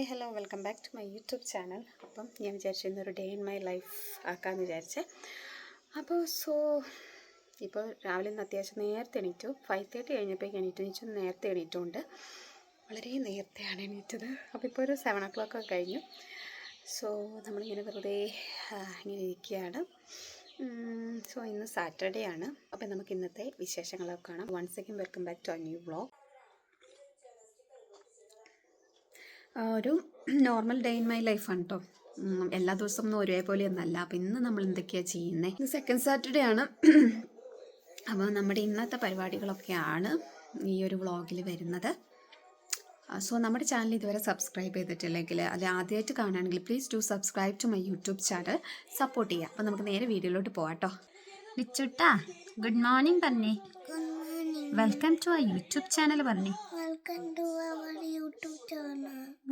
Hi hello welcome back to my YouTube channel. അപ്പം ഞാൻ വിചാരിച്ചിരുന്ന ഒരു ഡേ ഇൻ മൈ ലൈഫ് ആക്കാമെന്ന് വിചാരിച്ചേ. അപ്പോൾ സോ ഇപ്പോൾ രാവിലെ നിന്ന് അത്യാവശ്യം നേരത്തെ എണീറ്റു. ഫൈവ് തേർട്ടി കഴിഞ്ഞപ്പോഴേക്ക് എണീറ്റു. എണീച്ചു നേരത്തെ എണീറ്റുണ്ട് വളരെ നേരത്തെയാണ് എണീറ്റത്. അപ്പോൾ ഇപ്പോൾ ഒരു സെവൻ ഓ ക്ലോക്ക് ഒക്കെ കഴിഞ്ഞു. സോ നമ്മളിങ്ങനെ വെറുതെ ഇങ്ങനെ ഇരിക്കുകയാണ്. സോ ഇന്ന് സാറ്റർഡേ ആണ്. അപ്പോൾ നമുക്ക് ഇന്നത്തെ വിശേഷങ്ങളൊക്കെ കാണാം. Once again welcome back to a new vlog ആ, ഒരു നോർമൽ ഡേ ഇൻ മൈ ലൈഫാണ് കേട്ടോ എല്ലാ ദിവസവും ഒന്നും ഒരേപോലെ ഒന്നല്ല. അപ്പം ഇന്ന് നമ്മൾ എന്തൊക്കെയാണ് ചെയ്യുന്നത് ഇന്ന് സെക്കൻഡ് സാറ്റർഡേ ആണ്. അപ്പോൾ നമ്മുടെ ഇന്നത്തെ പരിപാടികളൊക്കെയാണ് ഈ ഒരു വ്ളോഗിൽ വരുന്നത്. സോ നമ്മുടെ ചാനൽ ഇതുവരെ സബ്സ്ക്രൈബ് ചെയ്തിട്ടില്ലെങ്കിൽ അത് ആദ്യമായിട്ട് കാണുകയാണെങ്കിൽ please do subscribe to my YouTube channel support ചെയ്യാം അപ്പോൾ നമുക്ക് നേരെ വീഡിയോയിലോട്ട് പോകാട്ടോ വിച്ചുട്ടാ ഗുഡ് മോർണിംഗ് പറഞ്ഞേ. വെൽക്കം ടു ആ യൂട്യൂബ് ചാനൽ പറഞ്ഞേ. Welcome to YouTube channel.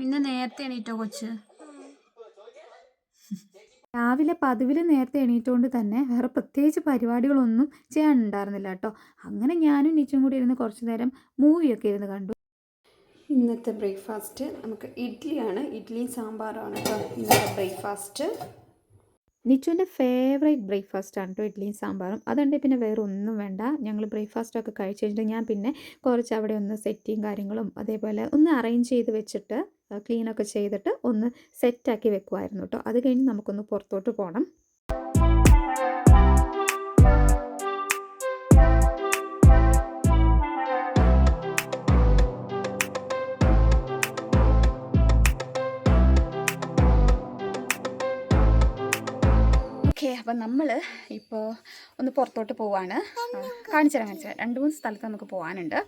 ഇന്ന് നേരത്തെ എണീറ്റോ കൊച്ച്? രാവിലെ പതിവിൽ നേരത്തെ എണീറ്റുകൊണ്ട് തന്നെ വേറെ പ്രത്യേകിച്ച് പരിപാടികളൊന്നും ചെയ്യാനുണ്ടായിരുന്നില്ല കേട്ടോ. അങ്ങനെ ഞാനും നിച്ചും കൂടി ഇരുന്ന് കുറച്ച് നേരം മൂവിയൊക്കെ ഇരുന്ന് കണ്ടു. ഇന്നത്തെ ബ്രേക്ക്ഫാസ്റ്റ് നമുക്ക് ഇഡ്ഡലിയാണ് ഇഡ്ഡലിയും സാമ്പാറാണ് കേട്ടോ. ഇന്നത്തെ ബ്രേക്ക്ഫാസ്റ്റ് നിച്ചുവിന്റെ ഫേവറേറ്റ് ബ്രേക്ക്ഫാസ്റ്റ് ആണ് കേട്ടോ ഇഡ്ഡലിയും സാമ്പാറും. അതുകൊണ്ട് പിന്നെ വേറെ ഒന്നും വേണ്ട. ഞങ്ങൾ ബ്രേക്ക്ഫാസ്റ്റൊക്കെ കഴിച്ച് കഴിഞ്ഞിട്ട് ഞാൻ പിന്നെ കുറച്ച് അവിടെ ഒന്ന് സെറ്റിങ് കാര്യങ്ങളും അതേപോലെ ഒന്ന് അറേഞ്ച് ചെയ്ത് വെച്ചിട്ട് ക്ലീനൊക്കെ ചെയ്തിട്ട് ഒന്ന് സെറ്റാക്കി വെക്കുമായിരുന്നു കേട്ടോ. അത് കഴിഞ്ഞ് നമുക്കൊന്ന് പുറത്തോട്ട് പോകണം അപ്പം നമ്മൾ ഇപ്പോൾ ഒന്ന് പുറത്തോട്ട് പോവാണ്. കാണിച്ചു തരാം കാണിച്ചു രണ്ട് മൂന്ന് സ്ഥലത്ത് നമുക്ക് പോകാനുണ്ട്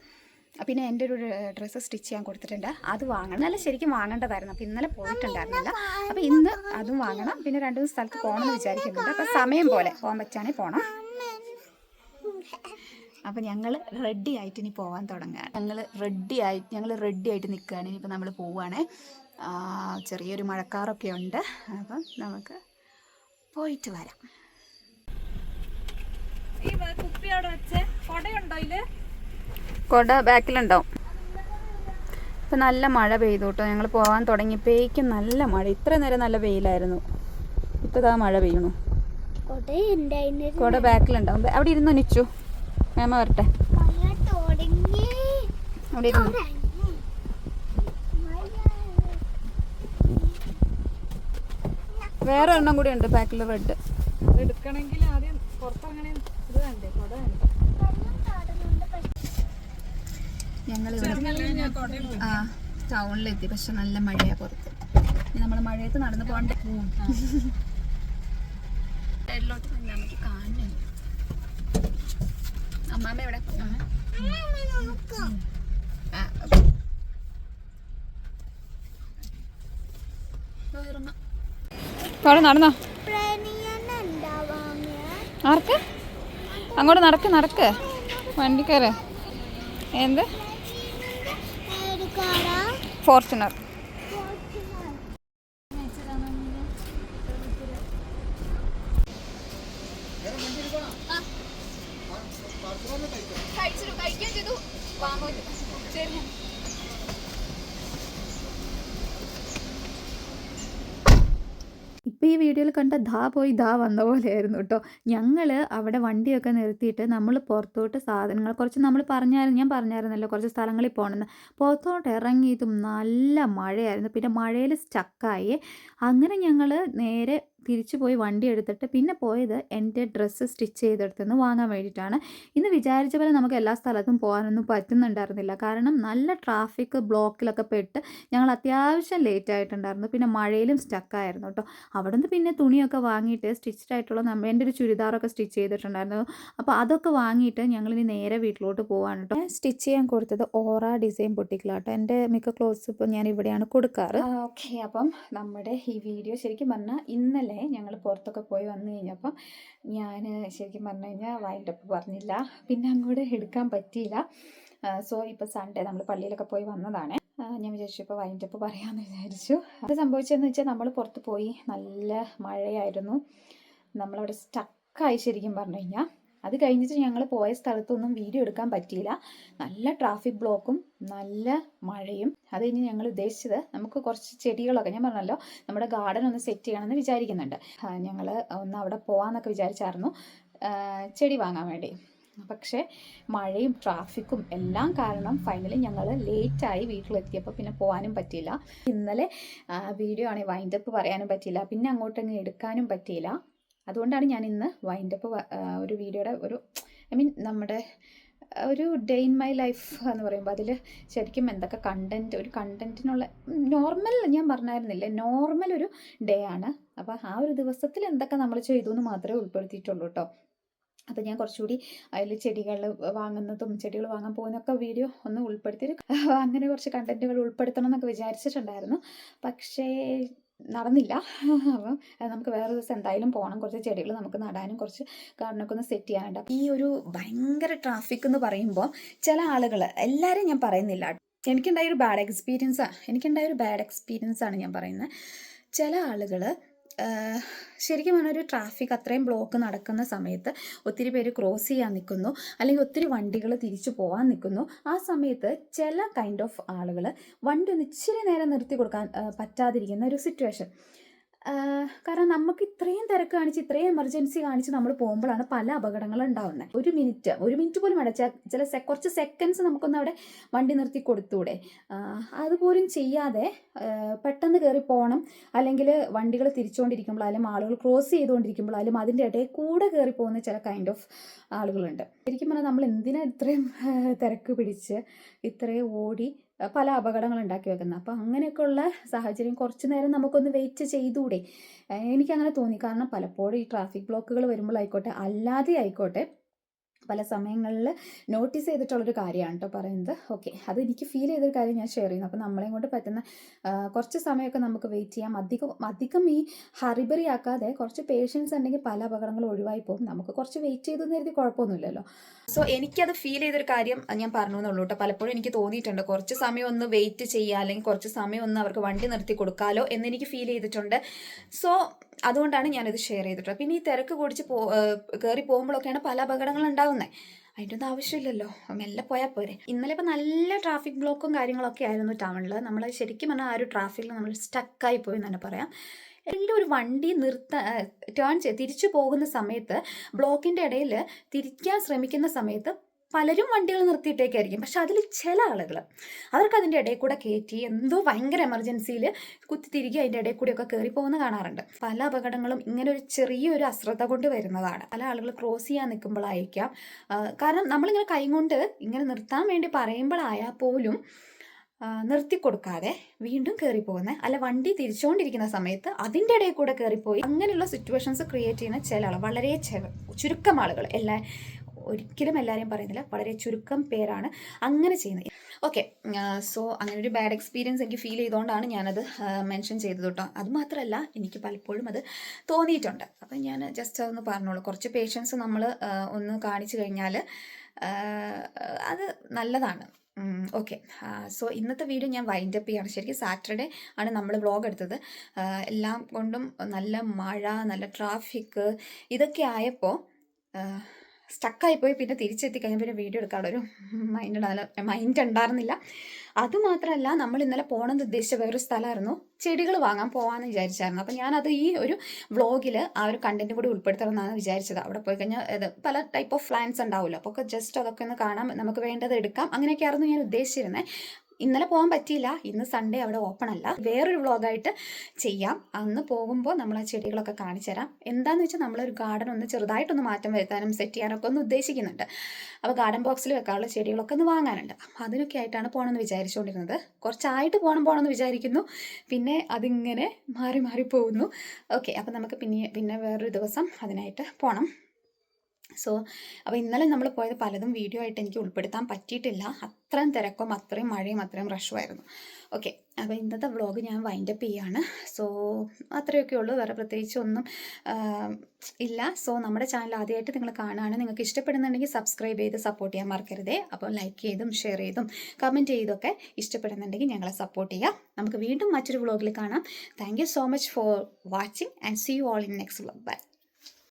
പിന്നെ എന്റെ ഒരു ഡ്രസ്സ് സ്റ്റിച്ച് ചെയ്യാൻ കൊടുത്തിട്ടുണ്ട്. അത് വാങ്ങണം. നല്ല ശരിക്കും വാങ്ങേണ്ടതായിരുന്നു. അപ്പോൾ ഇന്നലെ പോയിട്ടുണ്ടായിരുന്നില്ല. അപ്പോൾ ഇന്ന് അതും വാങ്ങണം. പിന്നെ രണ്ട് മൂന്ന് സ്ഥലത്ത് പോകണം എന്ന് വിചാരിക്കുന്നുണ്ട്. അപ്പോൾ സമയം പോലെ പോകാൻ പറ്റുകയാണെങ്കിൽ പോകണം അപ്പോൾ ഞങ്ങൾ റെഡി ആയിട്ട് ഇനി പോകാൻ തുടങ്ങുക ഞങ്ങൾ റെഡി ആയിട്ട് ഞങ്ങൾ റെഡി ആയിട്ട് നിൽക്കുകയാണ്. ഇനിയിപ്പോൾ നമ്മൾ പോവുകയാണ് ചെറിയൊരു മഴക്കാറൊക്കെ ഉണ്ട്. അപ്പം നമുക്ക് പോയിട്ട് വരാം. കൊട ബാക്കിലുണ്ടാവും. ഇപ്പം നല്ല മഴ പെയ്തു കേട്ടോ ഞങ്ങൾ പോകാൻ തുടങ്ങിയപ്പോഴേക്കും നല്ല മഴ. ഇത്ര നേരം നല്ല വെയിലായിരുന്നു. ഇപ്പം ഇതാ മഴ പെയ്യണു. കൊട ബാക്കിലുണ്ടാവും. അവിടെ ഇരുന്നു നിച്ചു? മേമ വരട്ടെ. അവിടെ ഇരുന്നു? വേറെ എണ്ണം കൂടി ഉണ്ട് ബാക്കിൽ റെഡ് എടുക്കണമെങ്കിൽ ആദ്യം പുറത്തിറങ്ങണേ ഇത് വേണ്ടേ? കൊട ഞങ്ങൾ ആ ടൗണിലെത്തി പക്ഷെ നല്ല മഴയാ പുറത്ത്. നമ്മൾ മഴയത്ത് നടന്നു പോകണ്ടേ? സൈഡിലോട്ട് നമുക്ക് അമ്മാമ്മ എവിടെ? ആ. അവിടെ നടന്നോ? ആർക്ക്? അങ്ങോട്ട് നടക്ക് നടക്ക്. വണ്ടി കയറ്. എന്ത്? ഫോർച്യൂണർ. ഇപ്പോൾ ഈ വീഡിയോയിൽ കണ്ട ധാ പോയി ധാ വന്ന പോലെയായിരുന്നു കേട്ടോ. ഞങ്ങൾ അവിടെ വണ്ടിയൊക്കെ നിർത്തിയിട്ട് നമ്മൾ പുറത്തോട്ട് സാധനങ്ങൾ കുറച്ച് നമ്മൾ പറഞ്ഞായിരുന്നു ഞാൻ പറഞ്ഞായിരുന്നല്ലോ കുറച്ച് സ്ഥലങ്ങളിൽ പോകണമെന്ന്. പുറത്തോട്ട് ഇറങ്ങിയതും നല്ല മഴയായിരുന്നു. പിന്നെ മഴയിൽ സ്റ്റക്കായി അങ്ങനെ ഞങ്ങൾ നേരെ തിരിച്ചു പോയി വണ്ടി എടുത്തിട്ട് പിന്നെ പോയത് എന്റെ ഡ്രസ്സ് സ്റ്റിച്ച് ചെയ്തെടുത്തുനിന്ന് വാങ്ങാൻ വേണ്ടിയിട്ടാണ്. ഇന്ന് വിചാരിച്ച പോലെ നമുക്ക് എല്ലാ സ്ഥലത്തും പോകാനൊന്നും പറ്റുന്നുണ്ടായിരുന്നില്ല. കാരണം നല്ല ട്രാഫിക് ബ്ലോക്കിലൊക്കെ പെട്ട് ഞങ്ങൾ അത്യാവശ്യം ലേറ്റ് ആയിട്ടുണ്ടായിരുന്നു. പിന്നെ മഴയിലും സ്റ്റക്കായിരുന്നു കേട്ടോ. അവിടെ നിന്ന് പിന്നെ തുണിയൊക്കെ വാങ്ങിയിട്ട് സ്റ്റിച്ച്ഡ് ആയിട്ടുള്ള നമ്മൾ എന്റെ ഒരു ചുരിദാറൊക്കെ സ്റ്റിച്ച് ചെയ്തിട്ടുണ്ടായിരുന്നു. അപ്പോൾ അതൊക്കെ വാങ്ങിയിട്ട് ഞങ്ങളിനി നേരെ വീട്ടിലോട്ട് പോവാണ് കേട്ടോ. സ്റ്റിച്ച് ചെയ്യാൻ കൊടുത്തത് ഓറ ഡിസൈൻ പൊട്ടിക്കലാട്ടോ എന്റെ മിക്ക ക്ലോത്ത്സ് ഇപ്പോൾ ഞാൻ ഇവിടെയാണ് കൊടുക്കാറ് ഓക്കെ അപ്പം നമ്മുടെ ഈ വീഡിയോ ശരിക്കും പറഞ്ഞാൽ ഇന്നലെ ഞങ്ങൾ പുറത്തൊക്കെ പോയി വന്നു കഴിഞ്ഞപ്പം ഞാൻ ശരിക്കും പറഞ്ഞു കഴിഞ്ഞാൽ വൈൻഡ് അപ്പ് പറഞ്ഞില്ല. പിന്നെ അങ്ങോട്ട് എടുക്കാൻ പറ്റിയില്ല. സോ ഇപ്പോൾ സൺഡേ നമ്മൾ പള്ളിയിലൊക്കെ പോയി വന്നതാണ്. ഞാൻ വിചാരിച്ചു ഇപ്പോൾ വൈൻഡ് അപ്പ് പറയാമെന്ന് വിചാരിച്ചു. അത് സംഭവിച്ചതെന്ന് വെച്ചാൽ നമ്മൾ പുറത്ത് പോയി നല്ല മഴയായിരുന്നു. നമ്മളവിടെ സ്റ്റക്കായി ശരിക്കും പറഞ്ഞു കഴിഞ്ഞാൽ അത് കഴിഞ്ഞിട്ട് ഞങ്ങൾ പോയ സ്ഥലത്തൊന്നും വീഡിയോ എടുക്കാൻ പറ്റിയില്ല. നല്ല ട്രാഫിക് ബ്ലോക്കും നല്ല മഴയും. അത് കഴിഞ്ഞ് ഞങ്ങൾ ഉദ്ദേശിച്ചത് നമുക്ക് കുറച്ച് ചെടികളൊക്കെ ഞാൻ പറഞ്ഞല്ലോ നമ്മുടെ ഗാർഡൻ ഒന്ന് സെറ്റ് ചെയ്യണമെന്ന് വിചാരിക്കുന്നുണ്ട്. ഞങ്ങൾ ഒന്ന് അവിടെ പോകാമെന്നൊക്കെ വിചാരിച്ചായിരുന്നു. ചെടി വാങ്ങാൻ വേണ്ടി. പക്ഷേ മഴയും ട്രാഫിക്കും എല്ലാം കാരണം ഫൈനലി ഞങ്ങൾ ലേറ്റായി വീട്ടിലെത്തിയപ്പോൾ പിന്നെ പോകാനും പറ്റിയില്ല. ഇന്നലെ വീഡിയോ ആണെങ്കിൽ വൈൻഡപ്പ് പറയാനും പറ്റിയില്ല. പിന്നെ അങ്ങോട്ടങ്ങ് എടുക്കാനും പറ്റിയില്ല. അതുകൊണ്ടാണ് ഞാൻ ഇന്ന് വൈൻഡ് അപ്പ് ഒരു വീഡിയോയുടെ ഒരു ഐ മീൻ നമ്മുടെ ഒരു ഡേ ഇൻ മൈ ലൈഫ് എന്ന് പറയുമ്പോൾ അതിൽ ശരിക്കും എന്തൊക്കെ കണ്ടന്റ് ഒരു കണ്ടന്റിനുള്ള നോർമൽ ഞാൻ പറഞ്ഞായിരുന്നില്ലേ നോർമൽ ഒരു ഡേ ആണ്. അപ്പോൾ ആ ഒരു ദിവസത്തിൽ എന്തൊക്കെ നമ്മൾ ചെയ്തു എന്ന് മാത്രമേ ഉൾപ്പെടുത്തിയിട്ടുള്ളൂ കേട്ടോ. അപ്പോൾ ഞാൻ കുറച്ചുകൂടി അതിൽ ചെടികൾ വാങ്ങുന്നതും ചെടികൾ വാങ്ങാൻ പോകുന്നതൊക്കെ വീഡിയോ ഒന്ന് ഉൾപ്പെടുത്തി അങ്ങനെ കുറച്ച് കണ്ടന്റുകൾ ഉൾപ്പെടുത്തണം എന്നൊക്കെ വിചാരിച്ചിട്ടുണ്ടായിരുന്നു. പക്ഷേ നടന്നില്ല. അപ്പം നമുക്ക് വേറെ ദിവസം എന്തായാലും പോകണം കുറച്ച് ചെടികൾ നമുക്ക് നടാനും കുറച്ച് ഗാർഡനൊക്കെ ഒന്ന് സെറ്റ് ചെയ്യാനുണ്ട്. ഈ ഒരു ഭയങ്കര ട്രാഫിക് എന്ന് പറയുമ്പോൾ ചില ആളുകൾ എല്ലാവരും ഞാൻ പറയുന്നില്ല. എനിക്കുണ്ടായ ഒരു ബാഡ് എക്സ്പീരിയൻസാണ് എനിക്കുണ്ടായ ഒരു ബാഡ് എക്സ്പീരിയൻസ് ആണ് ഞാൻ പറയുന്നത്. ചില ആളുകൾ ശരിക്കും പറഞ്ഞാൽ ഒരു ട്രാഫിക് അത്രയും ബ്ലോക്ക് നടക്കുന്ന സമയത്ത് ഒത്തിരി പേര് ക്രോസ് ചെയ്യാൻ നിൽക്കുന്നു അല്ലെങ്കിൽ ഒത്തിരി വണ്ടികൾ തിരിച്ചു പോകാൻ നിൽക്കുന്നു ആ സമയത്ത് ചില കൈൻഡ് ഓഫ് ആളുകൾ വണ്ടി ഒന്ന് ഇച്ചിരി നേരം നിർത്തി കൊടുക്കാൻ പറ്റാതിരിക്കുന്ന ഒരു സിറ്റുവേഷൻ കാരണം നമുക്ക് ഇത്രയും തിരക്ക് കാണിച്ച് ഇത്രയും എമർജൻസി കാണിച്ച് നമ്മൾ പോകുമ്പോഴാണ് പല അപകടങ്ങളും ഉണ്ടാവുന്നത് ഒരു മിനിറ്റ് ഒരു മിനിറ്റ് പോലും വേണ്ട. ചില കുറച്ച് സെക്കൻഡ്സ് നമുക്കൊന്ന് അവിടെ വണ്ടി നിർത്തി കൊടുത്തൂടെ. അതുപോലും ചെയ്യാതെ പെട്ടെന്ന് കയറി പോകണം അല്ലെങ്കിൽ വണ്ടികൾ തിരിച്ചുകൊണ്ടിരിക്കുമ്പോഴായാലും ആളുകൾ ക്രോസ് ചെയ്തുകൊണ്ടിരിക്കുമ്പോഴായാലും അതിന്റെ ഇടയിൽ കൂടെ കയറി പോകുന്ന ചില കൈൻഡ് ഓഫ് ആളുകളുണ്ട്. ശരിക്കും പറഞ്ഞാൽ നമ്മൾ എന്തിനാ ഇത്രയും തിരക്ക് പിടിച്ച് ഇത്രയും ഓടി പല അപകടങ്ങൾ ഉണ്ടാക്കി വെക്കുന്നത് അപ്പോൾ അങ്ങനെയൊക്കെയുള്ള സാഹചര്യം കുറച്ച് നേരം നമുക്കൊന്ന് വെയിറ്റ് ചെയ്തുകൂടെ? എനിക്കങ്ങനെ തോന്നി. കാരണം പലപ്പോഴും ഈ ട്രാഫിക് ബ്ലോക്കുകൾ വരുമ്പോഴായിക്കോട്ടെ അല്ലാതെ ആയിക്കോട്ടെ പല സമയങ്ങളിൽ നോട്ടീസ് ചെയ്തിട്ടുള്ളൊരു കാര്യമാണ് കേട്ടോ പറയുന്നത്. ഓക്കെ അത് എനിക്ക് ഫീൽ ചെയ്തൊരു കാര്യം ഞാൻ ഷെയർ ചെയ്യുന്നു. അപ്പോൾ നമ്മളെയും കൊണ്ട് പറ്റുന്ന കുറച്ച് സമയമൊക്കെ നമുക്ക് വെയിറ്റ് ചെയ്യാം. അധികം അധികം ഈ ഹറിബറി ആക്കാതെ കുറച്ച് പേഷ്യൻസ് ഉണ്ടെങ്കിൽ പല അപകടങ്ങളും ഒഴിവായി പോകും. നമുക്ക് കുറച്ച് വെയിറ്റ് ചെയ്തു കരുതി കുഴപ്പമൊന്നുമില്ലല്ലോ. സോ എനിക്കത് ഫീൽ ചെയ്തൊരു കാര്യം ഞാൻ പറഞ്ഞു എന്നുള്ളൂ കേട്ടോ പലപ്പോഴും എനിക്ക് തോന്നിയിട്ടുണ്ട്. കുറച്ച് സമയം ഒന്ന് വെയിറ്റ് ചെയ്യുക അല്ലെങ്കിൽ കുറച്ച് സമയം ഒന്ന് അവർക്ക് വണ്ടി നിർത്തി കൊടുക്കാമല്ലോ എന്ന് എനിക്ക് ഫീൽ ചെയ്തിട്ടുണ്ട്. സോ അതുകൊണ്ടാണ് ഞാനിത് ഷെയർ ചെയ്തിട്ടുള്ളത്. പിന്നെ ഈ തിരക്ക് കുടിച്ച് പോ കയറി പോകുമ്പോഴൊക്കെയാണ് പല അപകടങ്ങൾ ഉണ്ടാവുന്നത് അതിന്റെ ഒന്നും ആവശ്യമില്ലല്ലോ. മെല്ലെ പോയാൽ പോരെ. ഇന്നലെ ഇപ്പം നല്ല ട്രാഫിക് ബ്ലോക്കും കാര്യങ്ങളൊക്കെ ആയിരുന്നു ടൗണിൽ നമ്മൾ ശരിക്കും പറഞ്ഞാൽ ആ ഒരു ട്രാഫിക്കിൽ നമ്മൾ സ്റ്റക്കായി പോയി എന്ന് തന്നെ പറയാം. എല്ലാം ഒരു വണ്ടി നിർത്ത ടേൺ തിരിച്ചു പോകുന്ന സമയത്ത് ബ്ലോക്കിന്റെ ഇടയിൽ തിരിക്കാൻ ശ്രമിക്കുന്ന സമയത്ത് പലരും വണ്ടികൾ നിർത്തിയിട്ടേക്കായിരിക്കും. പക്ഷെ അതിൽ ചില ആളുകൾ അവർക്ക് അതിന്റെ ഇടയിൽ കൂടെ കയറ്റി എന്തോ ഭയങ്കര എമർജൻസിയിൽ കുത്തി തിരികെ അതിന്റെ ഇടയിൽ കൂടെയൊക്കെ കയറി പോകുന്ന കാണാറുണ്ട്. പല അപകടങ്ങളും ഇങ്ങനെ ഒരു ചെറിയൊരു അശ്രദ്ധ കൊണ്ട് വരുന്നതാണ്. പല ആളുകൾ ക്രോസ് ചെയ്യാൻ നിൽക്കുമ്പോഴായിരിക്കാം. കാരണം നമ്മളിങ്ങനെ കൈ കൊണ്ട് ഇങ്ങനെ നിർത്താൻ വേണ്ടി പറയുമ്പോഴായാൽ പോലും നിർത്തി കൊടുക്കാതെ വീണ്ടും കയറി പോകുന്നത് അല്ല വണ്ടി തിരിച്ചുകൊണ്ടിരിക്കുന്ന സമയത്ത് അതിന്റെ ഇടയിൽ കൂടെ കയറിപ്പോയി അങ്ങനെയുള്ള സിറ്റുവേഷൻസ് ക്രിയേറ്റ് ചെയ്യുന്ന ചില ആൾ വളരെ ചുരുക്കം ആളുകൾ എല്ലാ ഒരിക്കലും എല്ലാവരെയും പറയുന്നില്ല. വളരെ ചുരുക്കം പേരാണ് അങ്ങനെ ചെയ്യുന്നത്. ഓക്കെ സോ അങ്ങനെ ഒരു ബാഡ് എക്സ്പീരിയൻസ് എനിക്ക് ഫീൽ ചെയ്തുകൊണ്ടാണ് ഞാനത് മെൻഷൻ ചെയ്തത് കേട്ടോ അതുമാത്രമല്ല എനിക്ക് പലപ്പോഴും അത് തോന്നിയിട്ടുണ്ട്. അപ്പം ഞാൻ ജസ്റ്റ് അതൊന്ന് പറഞ്ഞോളൂ. കുറച്ച് പേഷ്യൻസ് നമ്മൾ ഒന്ന് കാണിച്ചു കഴിഞ്ഞാൽ അത് നല്ലതാണ്. ഓക്കെ സോ ഇന്നത്തെ വീഡിയോ ഞാൻ വൈൻഡ് അപ്പ് ചെയ്യാണ്. ശരിക്കും സാറ്റർഡേ ആണ് നമ്മൾ വ്ളോഗ് എടുത്തത്. എല്ലാം കൊണ്ടും നല്ല മഴ നല്ല ട്രാഫിക് ഇതൊക്കെ ആയപ്പോൾ സ്റ്റക്കായിപ്പോയി പിന്നെ തിരിച്ചെത്തി കഴിഞ്ഞാൽ പിന്നെ വീഡിയോ എടുക്കാൻ ഒരു മൈൻഡ് ഉണ്ടാവില്ല മൈൻഡ് ഉണ്ടായിരുന്നില്ല. അതുമാത്രമല്ല നമ്മൾ ഇന്നലെ പോകണമെന്ന് ഉദ്ദേശിച്ച വേറൊരു സ്ഥലമായിരുന്നു. ചെടികൾ വാങ്ങാൻ പോകാമെന്ന് വിചാരിച്ചായിരുന്നു. അപ്പോൾ ഞാനത് ഈ ഒരു വ്ളോഗിൽ ആ ഒരു കണ്ടന്റ് കൂടി ഉൾപ്പെടുത്തണം എന്നാണ് വിചാരിച്ചത്. അവിടെ പോയി കഴിഞ്ഞാൽ ഇത് പല ടൈപ്പ് ഓഫ് പ്ലാൻസ് ഉണ്ടാവുമല്ലോ. അപ്പോൾ ജസ്റ്റ് അതൊക്കെ ഒന്ന് കാണാം. നമുക്ക് വേണ്ടത് എടുക്കാം. അങ്ങനെയൊക്കെയായിരുന്നു ഞാൻ ഉദ്ദേശിച്ചിരുന്നത് ഇന്നലെ പോകാൻ പറ്റിയില്ല. ഇന്ന് സൺഡേ അവിടെ ഓപ്പൺ അല്ല. വേറൊരു വ്ളോഗായിട്ട് ചെയ്യാം. അന്ന് പോകുമ്പോൾ നമ്മൾ ആ ചെടികളൊക്കെ കാണിച്ചു തരാം. എന്താണെന്ന് വെച്ചാൽ നമ്മളൊരു ഗാർഡൻ ഒന്ന് ചെറുതായിട്ടൊന്ന് മാറ്റം വരുത്താനും സെറ്റ് ചെയ്യാനൊക്കെ ഒന്ന് ഉദ്ദേശിക്കുന്നുണ്ട്. അപ്പോൾ ഗാർഡൻ ബോക്സിൽ വെക്കാനുള്ള ചെടികളൊക്കെ ഒന്ന് വാങ്ങാനുണ്ട്. അപ്പോൾ അതിനൊക്കെ ആയിട്ടാണ് പോകണമെന്ന് വിചാരിച്ചുകൊണ്ടിരുന്നത് കുറച്ചായിട്ട് പോകണം പോകണമെന്ന് വിചാരിക്കുന്നു. പിന്നെ അതിങ്ങനെ മാറി മാറി പോകുന്നു. ഓക്കെ അപ്പോൾ നമുക്ക് പിന്നെ പിന്നെ വേറൊരു ദിവസം അതിനായിട്ട് പോകണം സോ അപ്പോൾ ഇന്നലെ നമ്മൾ പോയത് പലതും വീഡിയോ ആയിട്ട് എനിക്ക് ഉൾപ്പെടുത്താൻ പറ്റിയിട്ടില്ല. അത്രയും തിരക്കും അത്രയും മഴയും അത്രയും റഷുമായിരുന്നു ഓക്കെ അപ്പോൾ ഇന്നത്തെ വ്ളോഗ് ഞാൻ വൈൻഡപ്പ് ചെയ്യാണ്. സോ അത്രയൊക്കെ ഉള്ളൂ. വേറെ പ്രത്യേകിച്ച് ഒന്നും ഇല്ല. സോ നമ്മുടെ ചാനൽ ആദ്യമായിട്ട് നിങ്ങൾ കാണുകയാണ് നിങ്ങൾക്ക് ഇഷ്ടപ്പെടുന്നുണ്ടെങ്കിൽ സബ്സ്ക്രൈബ് ചെയ്ത് സപ്പോർട്ട് ചെയ്യാൻ മറക്കരുതേ. അപ്പോൾ ലൈക്ക് ചെയ്തും ഷെയർ ചെയ്തും കമന്റ് ചെയ്തൊക്കെ ഇഷ്ടപ്പെടുന്നുണ്ടെങ്കിൽ ഞങ്ങളെ സപ്പോർട്ട് ചെയ്യാം നമുക്ക് വീണ്ടും മറ്റൊരു വ്ളോഗിൽ കാണാം. Thank so much for watching and see you all in next vlog bye